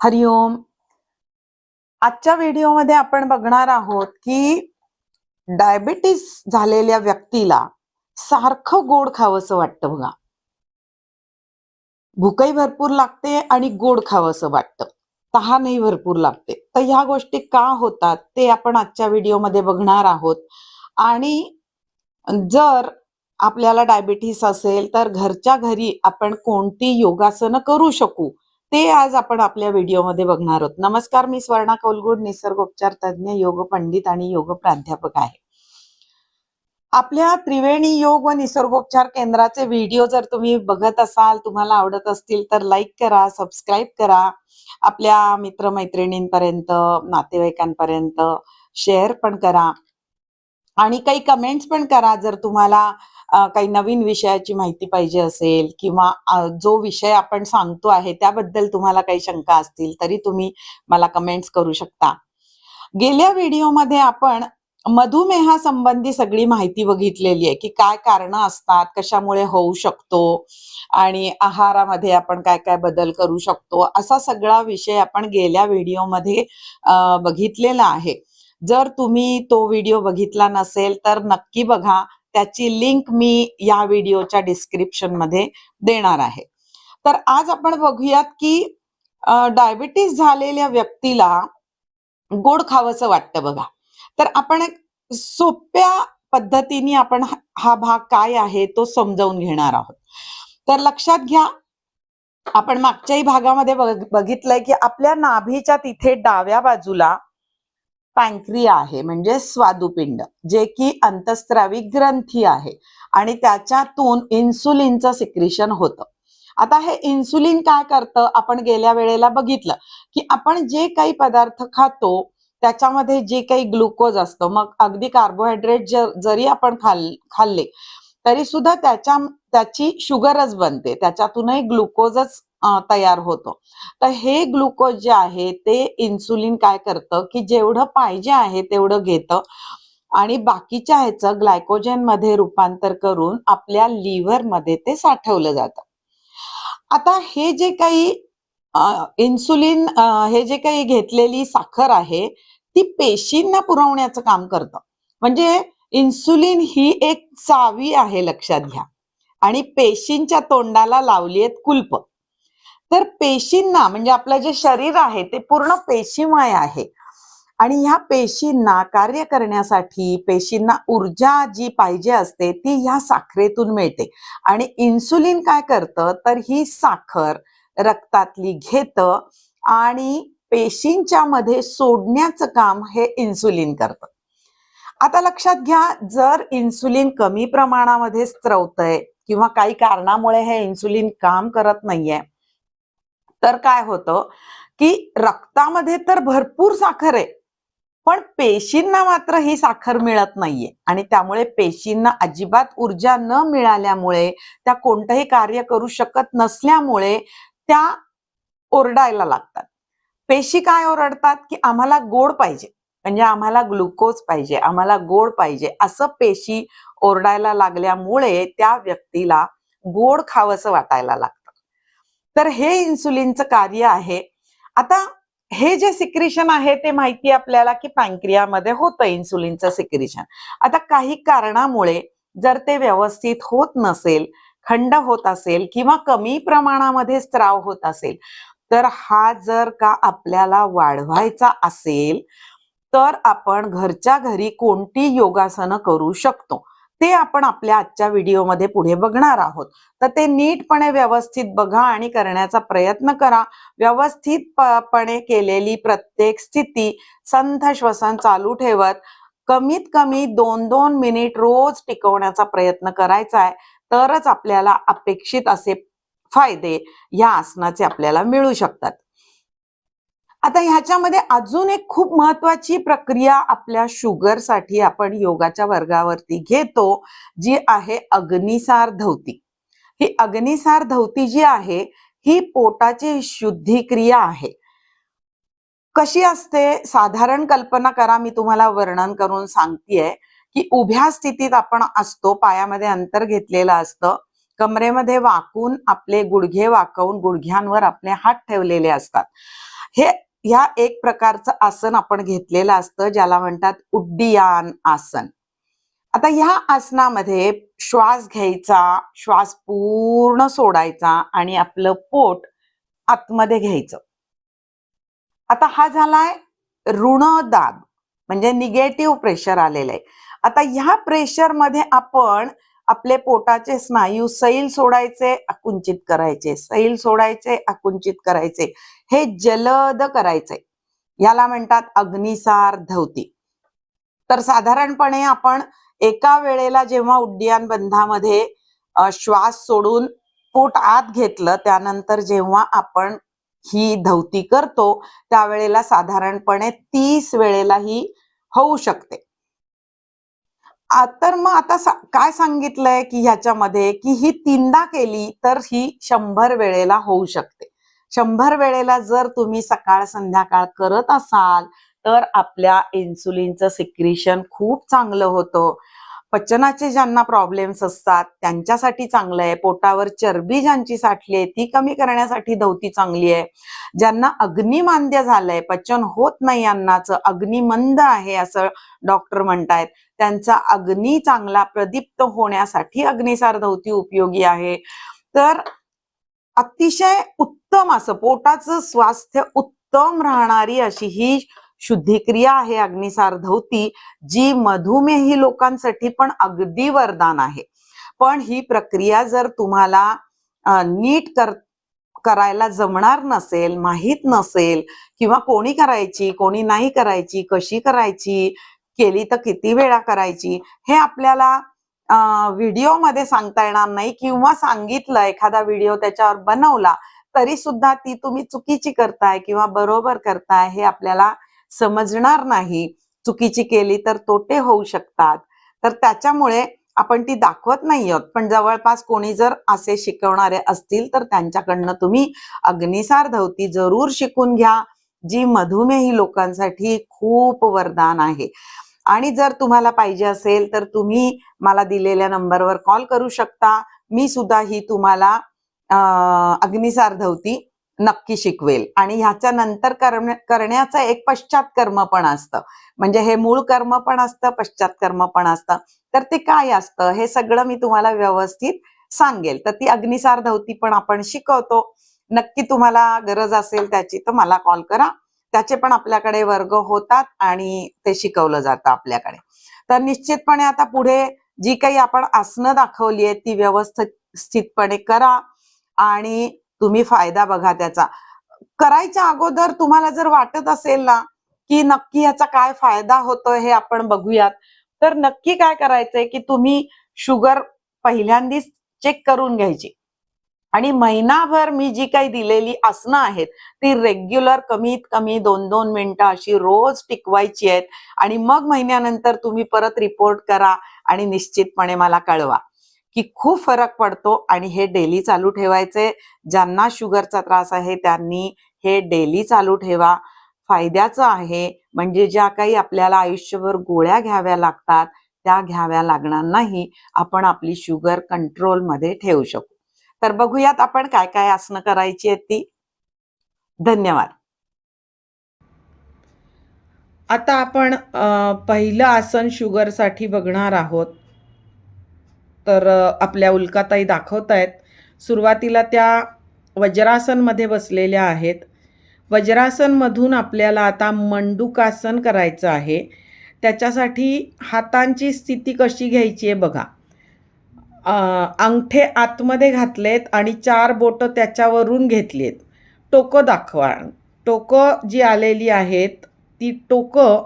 हरिओम आजच्या व्हिडिओमध्ये आपण बघणार आहोत की डायबिटीस झालेल्या व्यक्तीला सारखं गोड खावंसं वाटतं बघा. भूकही भरपूर लागते आणि गोड खावंसं वाटतं. तहानही भरपूर लागते. तर ह्या गोष्टी का होतात ते आपण आजच्या व्हिडिओमध्ये बघणार आहोत. आणि जर आपल्याला डायबिटीस असेल तर घरच्या घरी आपण कोणती योगासनं करू शकू? ते आज आपण आपल्या व्हिडिओमध्ये बघणार आहोत. नमस्कार मी स्वर्णा कौलगुड निसर्गोपचार तज्ज्ञ योग पंडित आणि योग प्राध्यापक आहे. आपल्या त्रिवेणी योग व निसर्गोपचार केंद्राचे व्हिडिओ जर तुम्ही बघत असाल तुम्हाला आवडत असतील तर लाईक करा सबस्क्राईब करा. आपल्या मित्रमैत्रिणींपर्यंत नातेवाईकांपर्यंत शेअर पण करा. आणि काही कमेंट्स पण करा जर तुम्हाला काही नवीन विषयाची माहिती पाहिजे असेल किंवा जो विषय आपण सांगतो आहे त्याबद्दल तुम्हाला काही शंका असतील तरी तुम्ही मला कमेंट्स करू शकता. गेल्या व्हिडिओमध्ये आपण मधुमेहासंबंधी सगळी माहिती बघितलेली आहे की काय कारण असतात कशामुळे होऊ शकतो आणि आहारामध्ये आपण काय काय बदल करू शकतो असा सगळा विषय आपण गेल्या व्हिडिओमध्ये बघितलेला आहे. जर तुम्ही तो व्हिडिओ बघितला नसेल तर नक्की बघा. त्याची लिंक मी या व्हिडिओच्या डिस्क्रिप्शनमध्ये देणार आहे. तर आज आपण बघूयात की डायबिटीस झालेल्या व्यक्तीला गोड खावंसं वाटतं बघा. तर आपण एक सोप्या पद्धतीने आपण हा- भाग काय आहे तो समजावून घेणार आहोत. तर लक्षात घ्या आपण मागच्याही भागामध्ये बघितलंय की आपल्या नाभीच्या तिथे डाव्या बाजूला पॅन्क्रिया आहे म्हणजे स्वादुपिंड जे की अंतस्त्रावी ग्रंथी आहे. आणि त्याच्यातून इन्सुलिनचं सिक्रिशन होतं. आता हे इन्सुलिन काय करतं? आपण गेल्या वेळेला बघितलं की आपण जे काही पदार्थ खातो त्याच्यामध्ये जे काही ग्लुकोज असतं मग अगदी कार्बोहायड्रेट जरी आपण खाल खाल्ले तरी सुद्धा त्याच्या त्याची शुगरच बनते. त्याच्यातूनही ग्लुकोजच तयार होतो. तर हे ग्लुकोज जे आहे ते इन्सुलिन काय करतं? की जेवढं पाहिजे आहे तेवढं घेतं. आणि बाकीच्या ह्याचं ग्लायकोजनमध्ये रूपांतर करून आपल्या लिव्हरमध्ये ते साठवलं जातं. आता हे जे काही इन्सुलिन हे जे काही घेतलेली साखर आहे ती पेशींना पुरवण्याचं काम करतं. म्हणजे इन्सुलिन ही एक चावी आहे लक्षात घ्या. आणि पेशींच्या तोंडाला लावली आहेत कुल्प. तर पेशींना म्हणजे आपलं जे शरीर आहे ते पूर्ण पेशीमय आहे. आणि ह्या पेशींना कार्य करण्यासाठी पेशींना ऊर्जा जी पाहिजे असते ती ह्या साखरेतून मिळते. आणि इन्सुलिन काय करतं? तर ही साखर रक्तातली घेतं आणि पेशींच्या मध्ये सोडण्याचं काम हे इन्सुलिन करतं. आता लक्षात घ्या जर इन्सुलिन कमी प्रमाणामध्ये स्त्रवतंय किंवा काही कारणामुळे हे इन्सुलिन काम करत नाहीये तर काय होतं की रक्तामध्ये तर भरपूर साखर आहे पण पेशींना मात्र ही साखर मिळत नाहीये आणि त्यामुळे पेशींना अजिबात ऊर्जा न मिळाल्यामुळे त्या कोणतंही कार्य करू शकत नसल्यामुळे त्या ओरडायला लागतात. पेशी काय ओरडतात की आम्हाला गोड पाहिजे. म्हणजे आम्हाला ग्लुकोज पाहिजे आम्हाला गोड पाहिजे असं पेशी ओरडायला लागल्यामुळे त्या व्यक्तीला गोड खावंसं वाटायला लागतं. तर हे इन्सुलिनचं कार्य आहे. आता हे जे सिक्रिशन आहे ते माहिती आपल्याला की पॅन्क्रियामध्ये होतं इन्सुलिनचं सिक्रिशन. आता काही कारणामुळे जर ते व्यवस्थित होत नसेल खंड होत असेल किंवा कमी प्रमाणामध्ये स्त्राव होत असेल तर हा जर का आपल्याला वाढवायचा असेल तर आपण घरच्या घरी कोणती योगासनं करू शकतो? ते आपण आपल्या आजच्या व्हिडिओमध्ये पुढे बघणार आहोत. तर ते नीटपणे व्यवस्थित बघा आणि करण्याचा प्रयत्न करा. व्यवस्थितपणे केलेली प्रत्येक स्थिती संथ श्वसन चालू ठेवत कमीत कमी दोन दोन मिनिट रोज टिकवण्याचा प्रयत्न करायचा आहे. तरच आपल्याला अपेक्षित असे फायदे या आसनाचे आपल्याला मिळू शकतात. आता ह्याच्यामध्ये अजून एक खूप महत्वाची प्रक्रिया आपल्या शुगरसाठी आपण योगाच्या वर्गावरती घेतो जी आहे अग्निसार धवती ही अग्निसार धवती जी आहे ही पोटाची शुद्धिक्रिया आहे. कशी असते? साधारण कल्पना करा मी तुम्हाला वर्णन करून सांगतेय की उभ्या स्थितीत आपण असतो पायामध्ये अंतर घेतलेलं असतं कमरेमध्ये वाकून आपले गुडघे वाकवून गुडघ्यांवर आपले हात ठेवलेले असतात. हे ह्या एक प्रकारचं आसन आपण घेतलेलं असतं ज्याला म्हणतात उड्डियान आसन. आता ह्या आसनामध्ये श्वास घ्यायचा श्वास पूर्ण सोडायचा आणि आपलं पोट आतमध्ये घ्यायचं. आता हा झालाय ऋण दाब म्हणजे निगेटिव्ह प्रेशर आलेलं आहे. आता ह्या प्रेशरमध्ये आपण आपले पोटाचे स्नायू सैल सोडायचे आकुंचित करायचे. सैल सोडायचे आकुंचित करायचे. हे जलद करायचे. याला म्हणतात अग्निसार धवती. तर साधारणपणे आपण एका वेळेला जेव्हा उड्डाण बंधामध्ये श्वास सोडून पोट आत घेतलं त्यानंतर जेव्हा आपण ही धवती करतो त्यावेळेला साधारणपणे तीस वेळेला ही होऊ शकते. तर मग आता सा- काय सांगितलंय की ह्याच्यामध्ये की ही तीनदा केली तर ही शंभर वेळेला होऊ शकते. शंभर वेळेला जर तुम्ही सकाळ संध्याकाळ करत असाल तर आपल्या इन्सुलिनचं सिक्रिशन खूप चांगलं होतं. पचनाचे ज्यांना प्रॉब्लेम्स असतात त्यांच्यासाठी चांगलं आहे. पोटावर चरबी ज्यांची साठली आहे ती कमी करण्यासाठी धवती चांगली आहे. ज्यांना अग्निमांद्य झालंय पचन होत नाही अन्नाचं अग्निमंद आहे असं डॉक्टर म्हणतायत. त्यांचा अग्नी चांगला प्रदीप्त होण्यासाठी अग्निसार धवती उपयोगी आहे. तर अतिशय उत्तम असं पोटाचं स्वास्थ्य उत्तम राहणारी अशी ही शुद्धिक्रिया आहे अग्निसार धवती जी मधुमेही लोकांसाठी पण अगदी वरदान आहे. पण ही प्रक्रिया जर तुम्हाला नीट कर करायला जमणार नसेल माहीत नसेल किंवा कोणी करायची कोणी नाही करायची कशी करायची केली तर किती वेळा करायची हे आपल्याला व्हिडिओमध्ये सांगता येणार नाही किंवा सांगितलं एखादा व्हिडिओ त्याच्यावर बनवला तरी सुद्धा ती तुम्ही चुकीची करताय किंवा बरोबर करताय हे आपल्याला समजणार नाही. चुकीची केली तर तोटे होऊ शकतात. तर त्याच्यामुळे आपण ती दाखवत नाही आहोत. पण जवळपास कोणी जर असे शिकवणारे असतील तर त्यांच्याकडनं तुम्ही अग्निसार धवती जरूर शिकून घ्या जी मधुमेही लोकांसाठी खूप वरदान आहे. आणि जर तुम्हाला पाहिजे असेल तर तुम्ही मला दिलेल्या नंबरवर कॉल करू शकता. मी सुद्धा ही तुम्हाला अग्निसार धवती नक्की शिकवेल. आणि ह्याच्या नंतर कर्म करण्याचं एक पश्चात कर्म पण असतं. म्हणजे हे मूळ कर्म पण असतं पश्चात कर्म पण असतं. तर ते काय असतं? हे सगळं मी तुम्हाला व्यवस्थित सांगेल. तर ती अग्निसार धवती पण आपण शिकवतो. नक्की तुम्हाला गरज असेल त्याची तर मला कॉल करा. त्याचे पण आपल्याकडे वर्ग होतात आणि ते शिकवलं जातं आपल्याकडे. तर निश्चितपणे आता पुढे जी काही आपण आसनं दाखवली आहेत ती व्यवस्थितपणे करा. आणि तुम्ही फायदा बघा त्याचा. करायच्या अगोदर तुम्हाला जर वाटत असेल ना की नक्की याचा काय फायदा होतोय हे आपण बघूयात. तर नक्की काय करायचंय की तुम्ही शुगर पहिल्यांदीच चेक करून घ्यायची. आणि महिनाभर मी जी काही दिलेली आसनं आहेत ती रेग्युलर कमीत कमी दोन दोन मिनिटं अशी रोज टिकवायची आहेत. आणि मग महिन्यानंतर तुम्ही परत रिपोर्ट करा आणि निश्चितपणे मला कळवा. की खूप फरक पडतो आणि हे डेली चालू ठेवायचे. ज्यांना शुगरचा त्रास आहे त्यांनी हे डेली चालू ठेवा. फायद्याचं आहे म्हणजे ज्या काही आपल्याला आयुष्यभर गोळ्या घ्याव्या लागतात त्या घ्याव्या लागणार नाही. आपण आपली शुगर कंट्रोलमध्ये ठेवू शकू. तर बघूयात आपण काय काय आसनं करायची आहेत ती. धन्यवाद. आता आपण पहिलं आसन शुगरसाठी बघणार आहोत. तर आपल्या उल्काताई दाखवत आहेत सुरुवातीला त्या वज्रासनमध्ये बसलेल्या आहेत. वज्रासनमधून आपल्याला आता मंडुकासन करायचं आहे. त्याच्यासाठी हातांची स्थिती कशी घ्यायची आहे बघा. अंगठे आतमध्ये घातलेत आणि चार बोटं त्याच्यावरून घेतली आहेत टोकं दाखवा. टोकं जी आलेली आहेत ती टोकं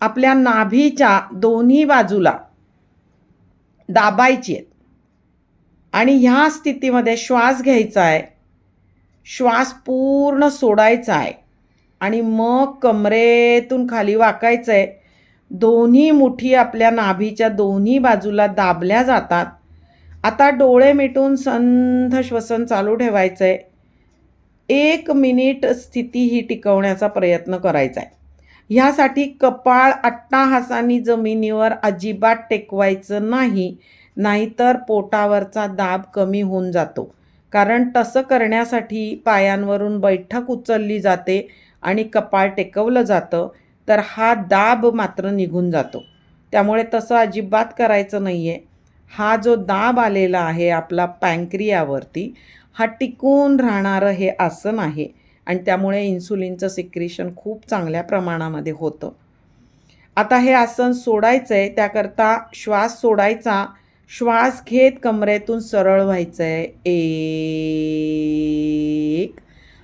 आपल्या नाभीच्या दोन्ही बाजूला दाबायची आहेत. आणि ह्या स्थितीमध्ये श्वास घ्यायचा आहे. श्वास पूर्ण सोडायचा आहे. आणि मग कमरेतून खाली वाकायचं आहे. दोन्ही मुठी आपल्या नाभीच्या दोन्ही बाजूला दाबल्या जातात. आता डोळे मिटून संथ श्वसन चालू ठेवायचं आहे एक मिनिट स्थिती ही टिकवण्याचा प्रयत्न करायचा आहे ह्यासाठी कपाळ अट्टाहासानी जमिनीवर अजिबात टेकवायचं नाही नाहीतर पोटावरचा दाब कमी होऊन जातो. कारण तसं करण्यासाठी पायांवरून बैठक उचलली जाते आणि कपाळ टेकवलं जातं तर हा दाब मात्र निघून जातो. त्यामुळे तसं अजिबात करायचं नाही आहे हा जो दाब आलेला आहे आपला पँक्रियावरती हा टिकून राहणारं हे आसन आहे. आणि त्यामुळे इन्सुलिनचं सिक्रिशन खूप चांगल्या प्रमाणामध्ये होतं. आता हे आसन सोडायचं आहे त्याकरता श्वास सोडायचा. श्वास घेत कमरेतून सरळ व्हायचं आहे एक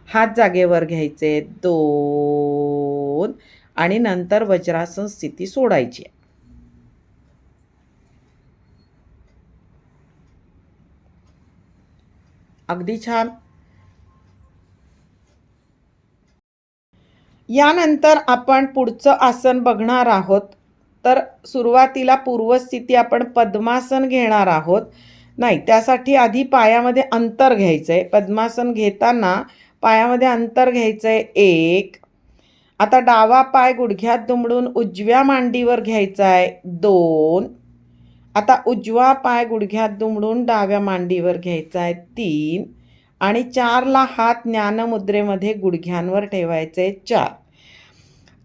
हात जागेवर घ्यायचे. दोन आणि नंतर वज्रासन स्थिती सोडायची. अगदी छान. यानंतर आपण पुढचं आसन बघणार आहोत. तर सुरुवातीला पूर्वस्थिती आपण पद्मासन घेणार आहोत. नाही त्यासाठी आधी पायामध्ये अंतर घ्यायचं आहे पद्मासन घेताना पायामध्ये अंतर घ्यायचं आहे एक. आता डावा पाय गुडघ्यात दुमडून उजव्या मांडीवर घ्यायचा आहे दोन. आता उजवा पाय गुडघ्यात दुमडून डाव्या मांडीवर घ्यायचा आहे तीन. आणि चारला हात ज्ञानमुद्रेमध्ये गुडघ्यांवर ठेवायचे चार.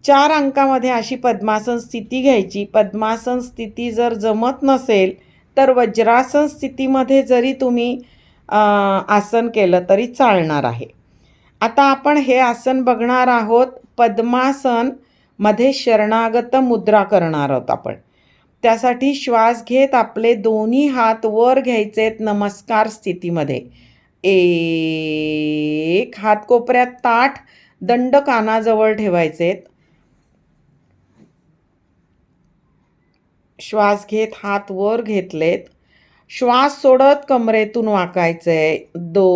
चार अंकामध्ये अशी पद्मासन स्थिती घ्यायची. पद्मासन स्थिती जर जमत नसेल तर वज्रासन स्थितीमध्ये जरी तुम्ही आसन केलं तरी चालणार आहे. आता आपण हे आसन बघणार आहोत. पद्मासनमध्ये शरणागत मुद्रा करणार आहोत आपण. त्यासाठी श्वास घेत आपले दोन्ही हात वर घ्यायचेत नमस्कार स्थितीमध्ये. एक हातकोपऱ्यात ताठ दंड कानाजवळ ठेवायचेत श्वास घेत हात वर घेतलेत. श्वास सोडत कमरेतून वाकायचंय दो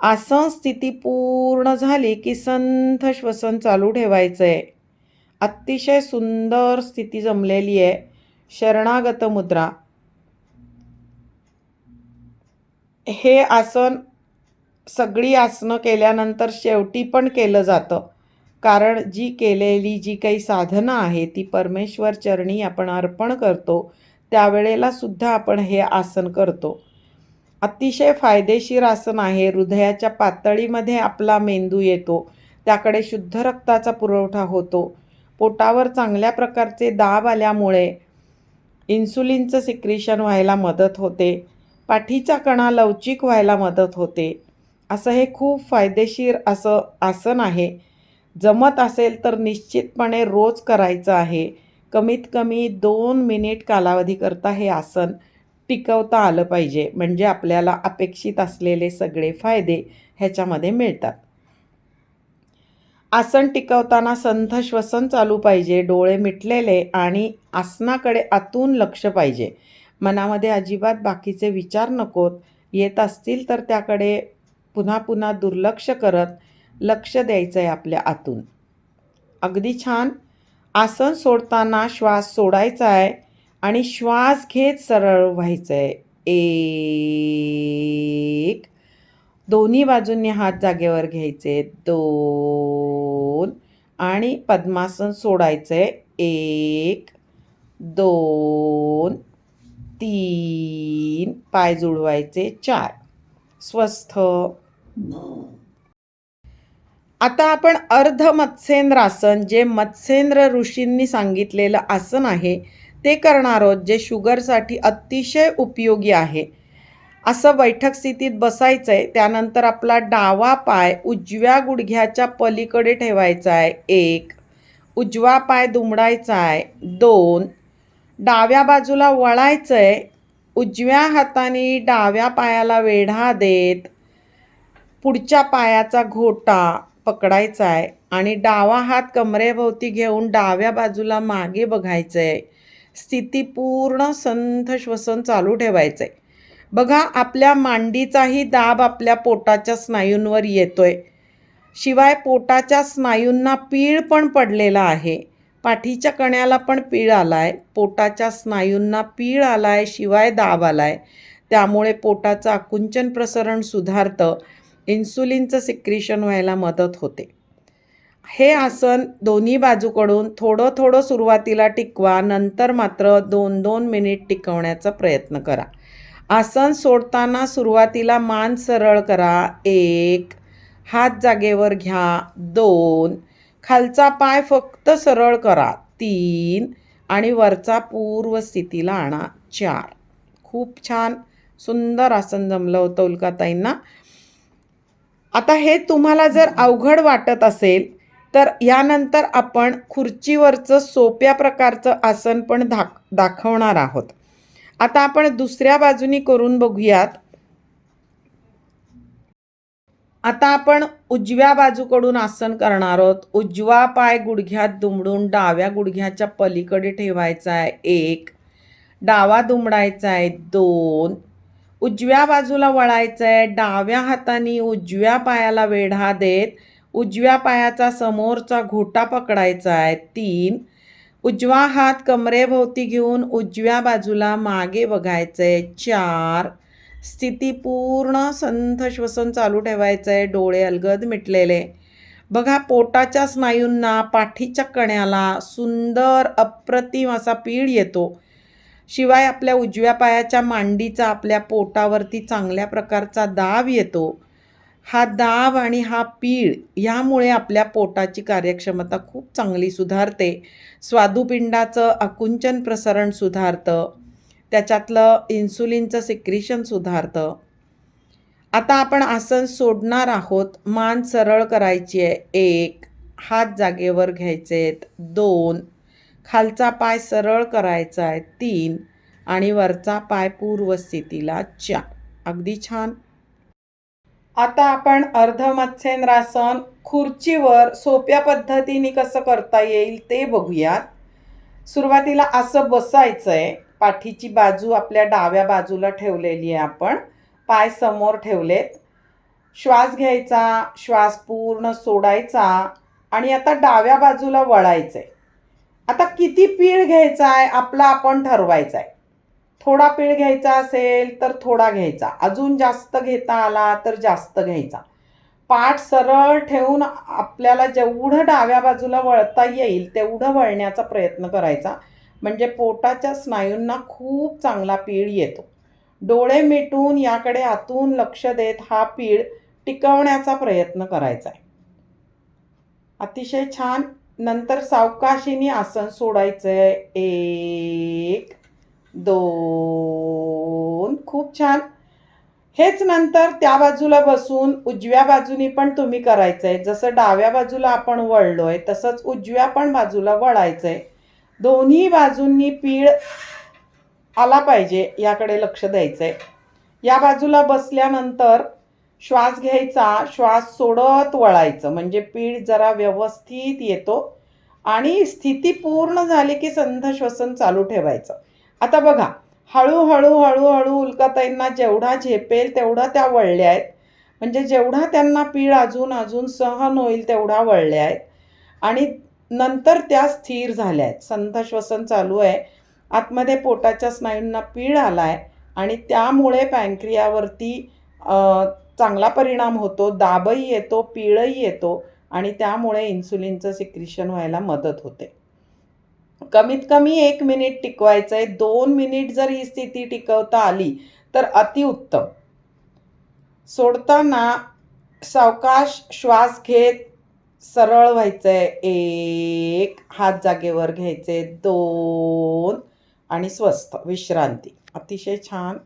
आसन स्थिती पूर्ण झाली की संथ श्वसन चालू ठेवायचंय अतिशय सुंदर स्थिती जमलेली आहे. शरणागत मुद्रा. हे आसन सगळी आसनं केल्यानंतर शेवटी पण केलं जातं. कारण जी केलेली जी काही साधनं आहे ती परमेश्वर चरणी आपण अर्पण करतो त्यावेळेला सुद्धा आपण हे आसन करतो. अतिशय फायदेशीर आसन आहे. हृदयाच्या पातळीमध्ये आपला मेंदू येतो. त्याकडे शुद्ध रक्ताचा पुरवठा होतो. पोटावर चांगल्या प्रकारचे दाब आल्यामुळे इन्सुलिनचं सिक्रिशन व्हायला मदत होते. पाठीचा कणा लवचिक व्हायला मदत होते. असं हे खूप फायदेशीर असं आसन आहे. जमत असेल तर निश्चितपणे रोज करायचं आहे. कमीत कमी दोन मिनिट कालावधीकरता हे आसन टिकवता आलं पाहिजे. म्हणजे आपल्याला अपेक्षित असलेले सगळे फायदे ह्याच्यामध्ये मिळतात. आसन टिकवताना संथ श्वसन चालू पाहिजे डोळे मिटलेले आणि आसनाकडे आतून लक्ष पाहिजे. मनामध्ये अजिबात बाकीचे विचार नकोत. येत असतील तर त्याकडे पुन्हा पुन्हा दुर्लक्ष करत लक्ष द्यायचं आहे आपल्या आतून. अगदी छान. आसन सोडताना श्वास सोडायचा आहे आणि श्वास घेत सरळ व्हायचं आहे एक. दोन्ही बाजूंनी हात जागेवर घ्यायचे. दोन. आणि पद्मासन सोडायचं आहे एक. दोन. तीन पाय जुळवायचे चार. स्वस्थ. आता आपण अर्ध मत्स्येंद्र आसन जे मत्स्येंद्र ऋषींनी सांगितलेलं आसन आहे ते करणार आहोत जे शुगरसाठी अतिशय उपयोगी आहे. असं बैठक स्थितीत बसायचं आहे त्यानंतर आपला डावा पाय उजव्या गुडघ्याच्या पलीकडे ठेवायचा आहे एक. उजवा पाय दुमडायचा आहे दोन. डाव्या बाजूला वळायचं आहे उजव्या हाताने डाव्या पायाला वेढा देत पुढच्या पायाचा घोटा पकडायचा आहे आणि डावा हात कमरेभोवती घेऊन डाव्या बाजूला मागे बघायचं आहे स्थिती पूर्ण संथ श्वसन चालू ठेवायचं आहे बघा आपल्या मांडीचाही दाब आपल्या पोटाच्या स्नायूंवर येतोय. शिवाय पोटाच्या स्नायूंना पीळ पण पडलेला आहे. पाठीच्या कण्याला पण पीळ आलाय पोटाच्या स्नायूंना पीळ आलाय शिवाय दाब आलाय. त्यामुळे पोटाचं आकुंचन प्रसरण सुधारतं इन्सुलिनचं सिक्रिशन व्हायला मदत होते. हे आसन दोन्ही बाजूकडून थोडं थोडं सुरुवातीला टिकवा नंतर मात्र दोन दोन मिनिट टिकवण्याचा प्रयत्न करा. आसन सोडताना सुरुवातीला मान सरळ करा. एक हात जागेवर घ्या. दोन खालचा पाय फक्त सरळ करा. तीन. आणि वरचा पूर्व स्थितीला आणा. चार. खूप छान सुंदर आसन जमलं होतं उल्काताईंना. आता हे तुम्हाला जर अवघड वाटत असेल तर यानंतर आपण खुर्चीवरचं सोप्या प्रकारचं आसन पण दाख दाखवणार आहोत. आता आपण दुसऱ्या बाजूनी करून बघूयात. आता आपण उजव्या बाजूकडून आसन करणार आहोत. उजवा पाय गुडघ्यात दुमडून डाव्या गुडघ्याच्या पलीकडे ठेवायचा आहे. एक. डावा दुमडायचा आहे. दोन. उजव्या बाजूला वळायचं आहे. डाव्या हाताने उजव्या पायाला वेढा देत उजव्या पायाचा समोरचा घोटा पकडायचा आहे. तीन. उजवा हात कमरेभोवती घेऊन उजव्या बाजूला मागे बघायचं आहे. चार. स्थिती पूर्ण संथ श्वसन चालू ठेवायचं आहे डोळे अलगद मिटलेले. बघा पोटाच्या स्नायूंना पाठीच्या कण्याला सुंदर अप्रतिम असा पीळ येतो. शिवाय आपल्या उजव्या पायाच्या मांडीचा आपल्या पोटावरती चांगल्या प्रकारचा दाब येतो. हा दाब आणि हा पीळ ह्यामुळे आपल्या पोटाची कार्यक्षमता खूप चांगली सुधारते. स्वादुपिंडाचं आकुंचन प्रसरण सुधारतं. त्याच्यातलं इन्सुलिनचं सिक्रिशन सुधारतं. आता आपण आसन सोडणार आहोत. मान सरळ करायची आहे. एक हात जागेवर घ्यायचे आहेत दोन खालचा पाय सरळ करायचा आहे. तीन आणि वरचा पाय पूर्व स्थितीला चार अगदी छान. आता आपण अर्ध मत्स्येंद्रासन खुर्चीवर सोप्या पद्धतीने कसं करता येईल ते बघूयात. सुरुवातीला असं बसायचं आहे पाठीची बाजू आपल्या डाव्या बाजूला ठेवलेली आहे आपण. पाय समोर ठेवलेत. श्वास घ्यायचा श्वास पूर्ण सोडायचा आणि आता डाव्या बाजूला वळायचं आहे आता किती पीळ घ्यायचा आहे आपला आपण ठरवायचा आहे थोडा पीळ घ्यायचा असेल तर थोडा घ्यायचा. अजून जास्त घेता आला तर जास्त घ्यायचा. पाठ सरळ ठेवून आपल्याला जेवढं डाव्या बाजूला वळता येईल तेवढं वळण्याचा प्रयत्न करायचा. म्हणजे पोटाच्या स्नायूंना खूप चांगला पीळ येतो. डोळे मिटून याकडे आतून लक्ष देत हा पीळ टिकवण्याचा प्रयत्न करायचा आहे. अतिशय छान. नंतर सावकाशीने आसन सोडायचं आहे एक दोन. खूप छान. हेच नंतर त्या बाजूला बसून उजव्या बाजूनी पण तुम्ही करायचं आहे जसं डाव्या बाजूला आपण वळलो आहे तसंच उजव्या पण बाजूला वळायचं आहे दोन्ही बाजूंनी पीळ आला पाहिजे याकडे लक्ष द्यायचं आहे या बाजूला बसल्यानंतर श्वास घ्यायचा श्वास सोडत वळायचं म्हणजे पीठ जरा व्यवस्थित येतो आणि स्थिती पूर्ण झाली की संध श्वसन चालू ठेवायचं. आता बघा हळूहळू हळूहळू उल्काताईंना जेवढा झेपेल तेवढा त्या वळल्या आहेत. म्हणजे जेवढा त्यांना पीळ अजून अजून सहन होईल तेवढा वळल्या आहेत. आणि नंतर त्या स्थिर झाल्या आहेत संथश्वसन चालू आहे. आतमध्ये पोटाच्या स्नायूंना पीळ आला आहे आणि त्यामुळे पँक्रियावरती चांगला परिणाम होतो. दाबही येतो पीळही येतो आणि त्यामुळे इन्सुलिनचं सिक्रिशन व्हायला मदत होते. कमीत कमी एक मिनिट टिकवायचं आहे दोन मिनिट जर ही स्थिती टिकवता आली तर अतिउत्तम सोडताना सावकाश श्वास घेत सरळ व्हायचं आहे एक हात जागेवर घ्यायचे. दोन. आणि स्वस्थ विश्रांती. अतिशय छान